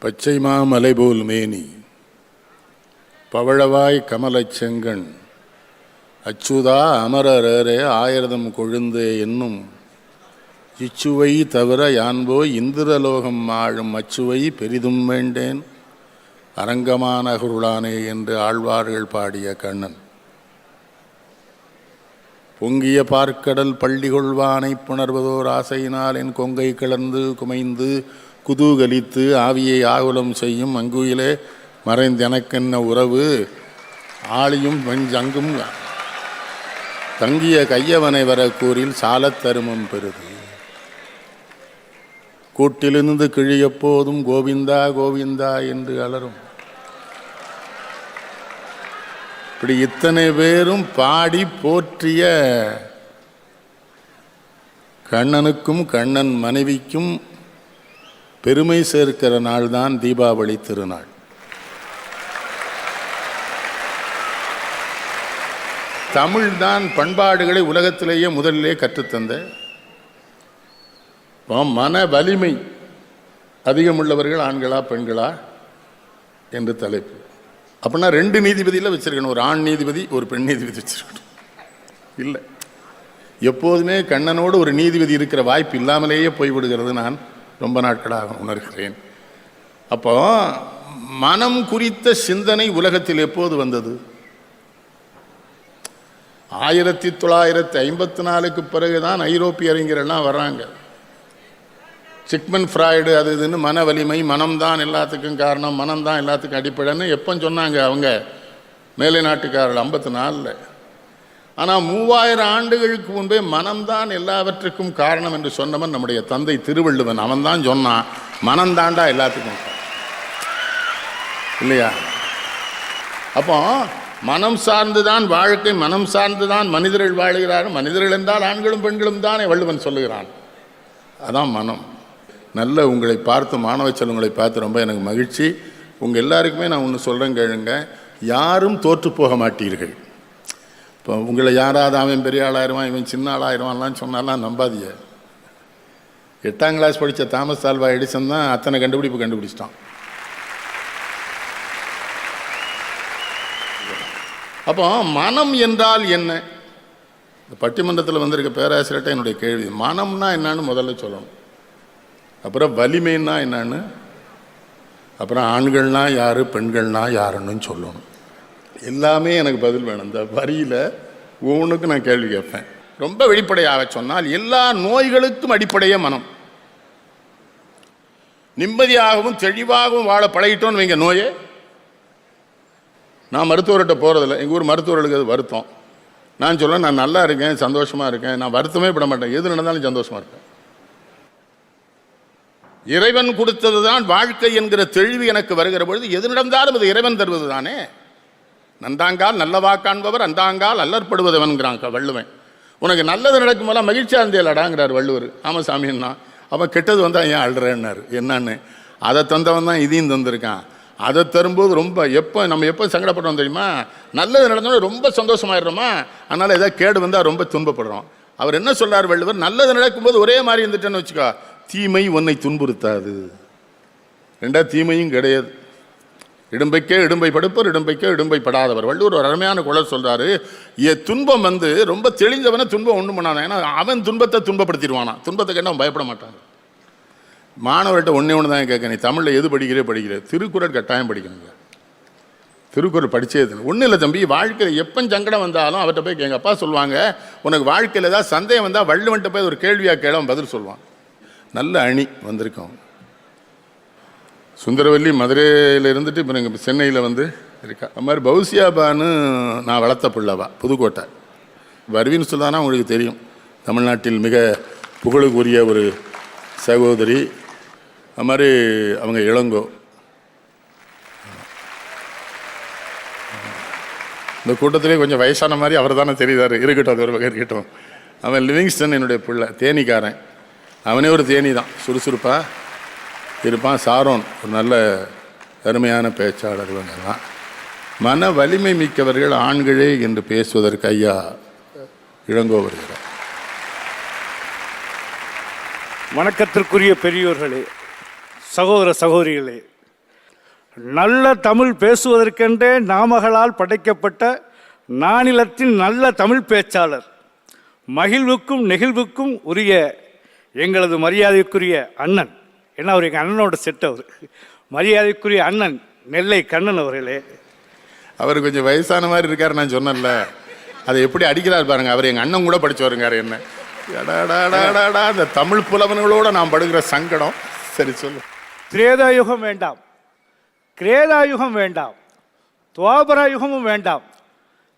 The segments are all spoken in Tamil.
பச்சை மாமலை போல் மேனி. பவழவாய் கமலச்செங்கண் அச்சுதா அமரரே ஆயிரதம் கொழுந்தே என்னும். இச்சுவை தவிர யான்போய் இந்திரலோகம் ஆழும் அச்சுவை பெரிதும் வேண்டேன். அரங்கமான குருளானே என்று ஆழ்வார்கள் பாடிய கண்ணன். பொங்கிய பார்க்கடல் பள்ளி கொள்வானை புணர்வதோர் ஆசையினால் என் கொங்கை கிளர்ந்து குமைந்து குதூகலித்து ஆவியை ஆகுலம் செய்யும் அங்குயிலே மறைந்தெனக்கென்ன உறவு? ஆளியும் வெஞ்சங்கும் தங்கிய கையவனை வர கூறில் சாலத் தருமம் பெறுது. கூட்டிலிருந்து கிழியப்போதும் கோவிந்தா கோவிந்தா என்று அலரும். இப்படி இத்தனை பேரும் பாடி போற்றிய கண்ணனுக்கும் கண்ணன் மனைவிக்கும் பெருமை சேர்க்கிற நாள் தான் தீபாவளி திருநாள். தமிழ்தான் பண்பாடுகளை உலகத்திலேயே முதலிலே கற்றுத்தந்த மன வலிமை அதிகமுள்ளவர்கள் ஆண்களா பெண்களா என்று தலைப்பு. அப்படின்னா ரெண்டு நீதிபதியில் வச்சிருக்கணும் ஒரு ஆண் நீதிபதி ஒரு பெண் நீதிபதி வச்சுருக்கணும். இல்லை. எப்போதுமே கண்ணனோடு ஒரு நீதிபதி இருக்கிற வாய்ப்பு இல்லாமலேயே போய்விடுகிறது நான் ரொம்ப நாட்களாக உணர்கிறேன். அப்போ மனம் குறித்த சிந்தனை உலகத்தில் எப்போது வந்தது? ஆயிரத்தி தொள்ளாயிரத்தி ஐம்பத்தி நாலுக்கு பிறகுதான் ஐரோப்பிய அறிஞரெல்லாம் வர்றாங்க. சிக்மன் ஃப்ராய்டு அது இதுன்னு மன வலிமை மனம்தான் எல்லாத்துக்கும் காரணம் மனம்தான் எல்லாத்துக்கும் அடிப்படைன்னு எப்போ சொன்னாங்க அவங்க? மேலை நாட்டுக்காரர்கள் ஐம்பத்தி நாலில். ஆனால் மூவாயிரம் ஆண்டுகளுக்கு முன்பே மனம்தான் எல்லாவற்றுக்கும் காரணம் என்று சொன்னவன் நம்முடைய தந்தை திருவள்ளுவன். அவன் தான் சொன்னான் மனம்தாண்டா எல்லாத்துக்கும் இல்லையா? அப்போ மனம் சார்ந்துதான் வாழ்க்கை மனம் சார்ந்துதான் மனிதர்கள் வாழுகிறார்கள் மனிதர்கள் என்றால் ஆண்களும் பெண்களும் தானே வள்ளுவன் சொல்லுகிறான். அதான் மனம். நல்ல உங்களை பார்த்து மாணவ செல்வங்களை பார்த்து ரொம்ப எனக்கு மகிழ்ச்சி. உங்கள் எல்லாருக்குமே நான் ஒன்று சொல்கிறேன் கேளுங்க. யாரும் தோற்று போக மாட்டீர்கள். இப்போ உங்களை யாராவது அவன் பெரிய ஆளாயிருவான் இவன் சின்ன ஆளாயிருவான்லாம் சொன்னாலாம் நம்பாதீங்க. எட்டாம் கிளாஸ் படித்த தாமஸ் ஆல்வா எடிசன் தான் அத்தனை கண்டுபிடிப்பு கண்டுபிடிச்சிட்டான். அப்போ மனம் என்றால் என்ன? இந்த பட்டிமன்றத்தில் வந்திருக்க பேராசிரியர்கிட்ட என்னுடைய கேள்வி மனம்னா என்னன்னு முதல்ல சொல்லணும். அப்புறம் வலிமைன்னா என்னன்னு? அப்புறம் ஆண்கள்னா யார் பெண்கள்னா யாருன்னு சொல்லணும். எல்லாமே எனக்கு பதில் வேணும். இந்த வரியில் ஒவ்வொன்றுக்கும் நான் கேள்வி கேட்பேன். ரொம்ப வெளிப்படையாக சொன்னால் எல்லா நோய்களுக்கும் அடிப்படையே மனம். நிம்மதியாகவும் தெளிவாகவும் வாழ பழகிட்டோன்னு வைங்க நோயே. நான் மருத்துவர்கிட்ட போகிறதில்ல எங்கள் ஊர் மருத்துவர்களுக்கு அது வருத்தம். நான் சொல்ல நான் நல்லா இருக்கேன் சந்தோஷமாக இருக்கேன். நான் வருத்தமே பட மாட்டேன். எது நடந்தாலும் சந்தோஷமாக இருப்பேன். இறைவன் கொடுத்தது தான் வாழ்க்கை என்கிற தெளிவு எனக்கு வருகிற பொழுது எது நடந்தாலும் அது இறைவன் தருவது தானே? நந்தாங்கால் நல்லவா காண்பவர் அந்தாங்கால் அல்லற்படுவதவன்கிறாங்க வள்ளுவன். உனக்கு நல்லது நடக்கும்போது மகிழ்ச்சியாக இருந்தேலடாங்கிறார் வள்ளுவர். ஆமாம் சாமின்னா அவன் கெட்டது வந்தால் ஏன் அழுறேன்னாரு என்னன்னு? அதை தந்தவன் தான் இதையும் தந்திருக்கான். அதை தரும்போது ரொம்ப எப்போ நம்ம எப்போ சங்கடப்படுறோம் தெரியுமா? நல்லது நடந்தோடனே ரொம்ப சந்தோஷமாயிடுறோமா? அதனால் ஏதாவது கேடு வந்தால் ரொம்ப துன்பப்படுறோம். அவர் என்ன சொல்கிறார் வள்ளுவர்? நல்லது நடக்கும்போது ஒரே மாதிரி இருந்துட்டேன்னு வச்சுக்கோ. தீமை உன்னை துன்புறுத்தாது. ரெண்டா தீமையும் கிடையாது. இடும்பைக்கே இடும்பை படுப்பர் இடும்பைக்கே இடும்பை படாதவர். வள்ளுவர் ஒரு அருமையான குழல் சொல்கிறாரு ஏ துன்பம் வந்து ரொம்ப தெளிஞ்சவனை துன்பம் ஒன்றும் பண்ணான ஏன்னா அவன் துன்பத்தை துன்பப்படுத்திடுவானா? துன்பத்தை கண்டு அவன் பயப்பட மாட்டான். மாணவர்கிட்ட ஒன்றே ஒன்று தான் கேட்க நீ தமிழில் எது படிக்கிறே படிக்கிற. திருக்குறள் கட்டாயம் படிக்கணுங்க. திருக்குறள் படிச்சே ஒன்றும் இல்லை தம்பி. வாழ்க்கையில் எப்போ சங்கடம் வந்தாலும் அவர்கிட்ட போய் எங்கள் அப்பா சொல்லுவாங்க உனக்கு வாழ்க்கையில் ஏதாவது சந்தேகம் வந்தால் வள்ளுவன்ட்ட போய் ஒரு கேள்வியாக கேள அவன் பதில் சொல்லுவான். நல்ல அணி வந்திருக்கோம் சுந்தரவல்லி மதுரையில் இருந்துட்டு இப்போ எங்கள் சென்னையில் வந்து இருக்கா. அது மாதிரி பவுசியாபான்னு நான் வளர்த்த பிள்ளவா புதுக்கோட்டை. வருவின்னு சொல்லானா உங்களுக்கு தெரியும். தமிழ்நாட்டில் மிக புகழுக்குரிய ஒரு சகோதரி. அது மாதிரி அவங்க இளங்கோ. இந்த கூட்டத்திலே கொஞ்சம் வயசான மாதிரி அவர் தானே தெரியுதார். இருக்கட்டும் அது ஒரு வகை இருக்கட்டும். அவன் லிவிங்ஸ்டன் என்னுடைய பிள்ளை தேனிக்காரன். அவனே ஒரு தேனி தான் சுறுசுறுப்பாக இருப்பான். சாரோன் ஒரு நல்ல அருமையான பேச்சாளர் இவங்கெல்லாம். மன வலிமை மிக்கவர்கள் ஆண்களே என்று பேசுவதற்கு ஐயா இளங்கோ வருகிறார் வணக்கத்திற்குரிய பெரியோர்களே சகோதர சகோதரிகளே. நல்ல தமிழ் பேசுவதற்கென்றே நாமகளால் படைக்கப்பட்ட நானிலத்தின் நல்ல தமிழ் பேச்சாளர். மகிழ்வுக்கும் நெகிழ்வுக்கும் உரிய எங்களது மரியாதைக்குரிய அண்ணன். ஏன்னா அவர் எங்கள் அண்ணனோட செட் அவர். மரியாதைக்குரிய அண்ணன் நெல்லை கண்ணன் அவர்களே. அவர் கொஞ்சம் வயசான மாதிரி இருக்காரு நான் சொன்னேன்ல. அதை எப்படி அடிக்கிறார் பாருங்க அவர் எங்க அண்ணன் கூட படிச்சு வருங்காரு என்ன. எடாடாடாடாடா, இந்த தமிழ் புலவன்களோட நான் படுகிற சங்கடம். சரி சொல்லு. திரேதாயுகம் வேண்டாம். கிரேதாயுகம் வேண்டாம். துவாபராயுகமும் வேண்டாம்.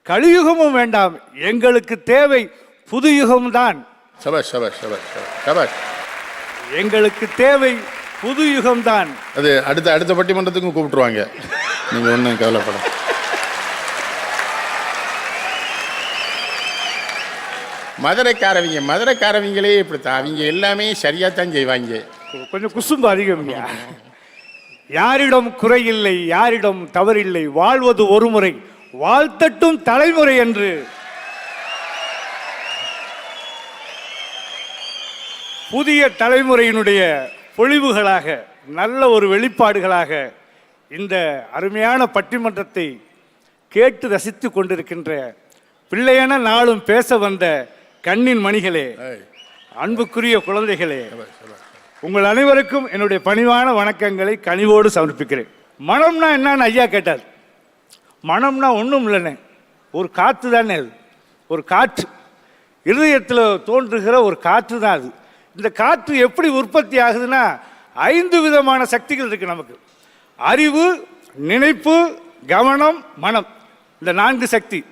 கலியுகமும் வேண்டாம். எங்களுக்கு தேவை புது யுகம்தான். சபாஷ் சபாஷ் சபாஷ் சபாஷ், சபாஷ். எங்களுக்கு தேவை புது யுகம்தான். அது அடுத்த அடுத்த பட்டிமன்றத்துக்கும் கூப்பிட்டுருவாங்க. நீங்க ஒன்றும் கவலைப்பட. மதுரைக்காரவங்க மதுரைக்காரவங்களே இப்படித்தான். அவங்க எல்லாமே சரியா தான் செய்வாங்க. கொஞ்சம் குசும்பு அதிகம்யா யாரிடம் குறையில்லை யாரிடம் தவறில்லை வாழ்வது ஒரு முறை. வாழ்த்தட்டும் தலைமுறை என்று புதிய தலைமுறையினுடைய பொழிவுகளாக நல்ல ஒரு வெளிப்பாடுகளாக இந்த அருமையான பட்டிமன்றத்தை கேட்டு ரசித்து கொண்டிருக்கின்ற பிள்ளையென நாளும் பேச வந்த கண்ணின் மணிகளே அன்புக்குரிய குழந்தைகளே உங்கள் அனைவருக்கும் என்னுடைய பணிவான வணக்கங்களை கனிவோடு சமர்ப்பிக்கிறேன். மனம்னா என்னன்னு ஐயா கேட்டார். மனம்னா ஒன்றும் இல்லைண்ணே. ஒரு காற்று தானே அது. ஒரு காற்று. இருதயத்தில் தோன்றுகிற ஒரு காற்று தான் அது. இந்த காற்று எப்படி உற்பத்தி ஆகுதுன்னா ஐந்து விதமான சக்திகள் இருக்கு நமக்கு. அறிவு நினைப்பு கவனம் மனம். இந்த நான்கு சக்தி.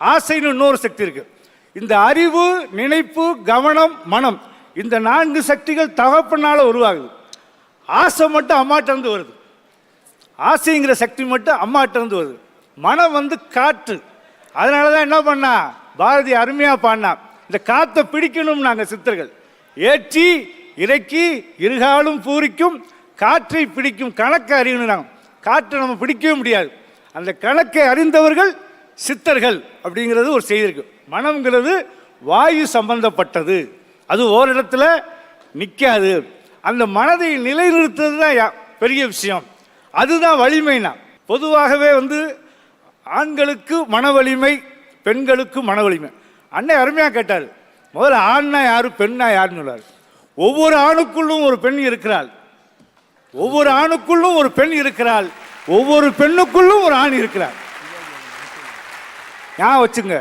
ஆசைன்னு இன்னொரு சக்தி இருக்கு. இந்த அறிவு நினைப்பு கவனம் மனம். இந்த நான்கு சக்திகள் தகப்பனால உருவாகுது. ஆசை மட்டும் அம்மாட்டிருந்து வருது. ஆசைங்கிற சக்தி மட்டும் அம்மாட்டிருந்து வருது. மனம் வந்து காற்று. அதனால தான் என்ன பண்ணா? பாரதி அருமையாக பாடினா இந்த காற்றை பிடிக்கணும் நாங்கள் சித்தர்கள். ஏற்றி இறக்கி இருகாலும் பூரிக்கும் காற்றை பிடிக்கும் கணக்கை அறியணும் காற்றை நம்ம பிடிக்கவே முடியாது. அந்த கணக்கை அறிந்தவர்கள் சித்தர்கள் அப்படிங்கிறது ஒரு செய்தி இருக்கு. மனம்ங்கிறது வாயு சம்பந்தப்பட்டது. அது ஓரிடத்துல நிற்காது அந்த மனதை நிலைநிறுத்துறது தான் யா- பெரிய விஷயம். அதுதான் வலிமைனா பொதுவாகவே வந்து ஆண்களுக்கு மன வலிமை பெண்களுக்கு மன வலிமை அன்னை அருமையாக கேட்டார். முதல்ல ஆண்னா யாரு பெண்ணா யாருன்னு சொல்லார் ஒவ்வொரு ஆணுக்குள்ளும் ஒரு பெண் இருக்கிறாள். ஒவ்வொரு ஆணுக்குள்ளும் ஒரு பெண் இருக்கிறாள். ஒவ்வொரு பெண்ணுக்குள்ளும் ஒரு ஆண் இருக்கிறார் ஞாபகம் வச்சுங்க.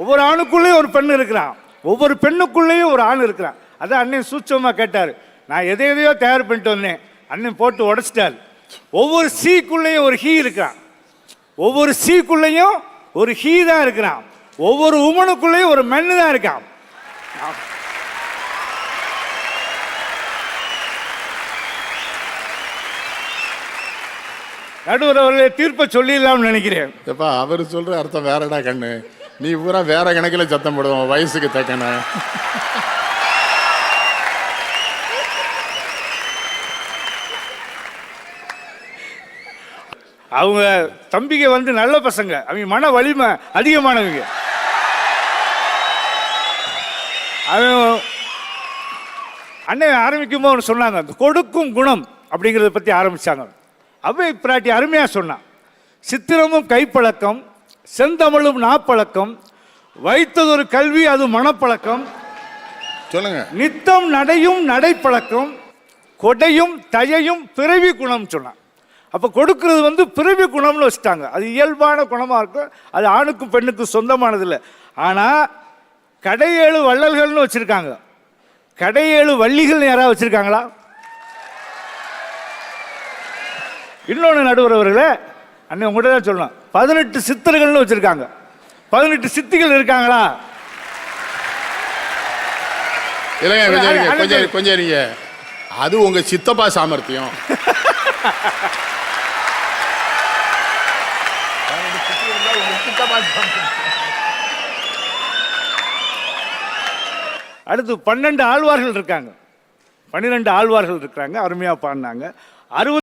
ஒவ்வொரு ஆணுக்குள்ளேயும் ஒரு பெண் இருக்கிறான் ஒவ்வொரு பெண்ணுக்குள்ளேயும் ஒரு ஆண் இருக்கிறான் அதான் அண்ணன் சூட்சமாக கேட்டார். நான் எதை எதையோ தயார் பண்ணிட்டு வந்தேன். அண்ணன் போட்டு உடச்சிட்டாள் ஒவ்வொரு சீக்குள்ளேயும் ஒரு ஹீ இருக்கிறான். ஒவ்வொரு சீக்குள்ளேயும் ஒரு ஹீ தான் இருக்கிறான். ஒவ்வொரு உமனுக்குள்ளேயும் ஒரு மென்னு தான் இருக்கான் நடுவர் அவர்களே தீர்ப்பை சொல்லிடலாம்னு நினைக்கிறேன். எப்பா அவர் சொல்ற அர்த்தம் வேறடா கண்ணு? நீ பூரா வேற கணக்கில் சத்தம் போடுவோம் வயசுக்கு தக்கன அவங்க தம்பிங்க வந்து நல்ல பசங்க. அவங்க மன வலிமை அதிகமானவங்க. அவன் அண்ணன் ஆரம்பிக்கும் போது சொன்னாங்க. கொடுக்கும் குணம் அப்படிங்கிறத பற்றி ஆரம்பிச்சாங்க. அவை பிராட்டி அருமையாக சொன்னான் சித்திரமும் கைப்பழக்கம் செந்தமிழும் நாப்பழக்கம் வைத்ததொரு கல்வி அது மனப்பழக்கம். சொல்லுங்க. நித்தம் நடையும் நடைப்பழக்கம் கொடையும் தயையும் பிறவி குணம் சொன்னான் அப்போ கொடுக்கிறது வந்து பிறவி குணம்னு வச்சுட்டாங்க. அது இயல்பான குணமாக இருக்கும். அது ஆணுக்கும் பெண்ணுக்கும் சொந்தமானது இல்லை ஆனால் கடையேழு வள்ளல்கள்னு வச்சுருக்காங்க. கடையேழு வள்ளிகள் யாராவது வச்சுருக்காங்களா? இன்னொன்று நடுவர் அவர்களே அண்ணன் உங்கள்கிட்ட தான் சொல்லணும். பதினெட்டு சித்தர்கள்னு வச்சுருக்காங்க. பதினெட்டு சித்திகள் இருக்காங்களா? இல்லைங்க கொஞ்சம் கொஞ்சம் கொஞ்சம் இருங்க. அது உங்க சித்தப்பா சாமர்த்தியம். அடுத்து பன்னெண்டு ஆழ்வார்கள் இருக்காங்க. பன்னிரெண்டு ஆழ்வார்கள் இருக்காங்க அருமையாக பாடினாங்க. அறுபது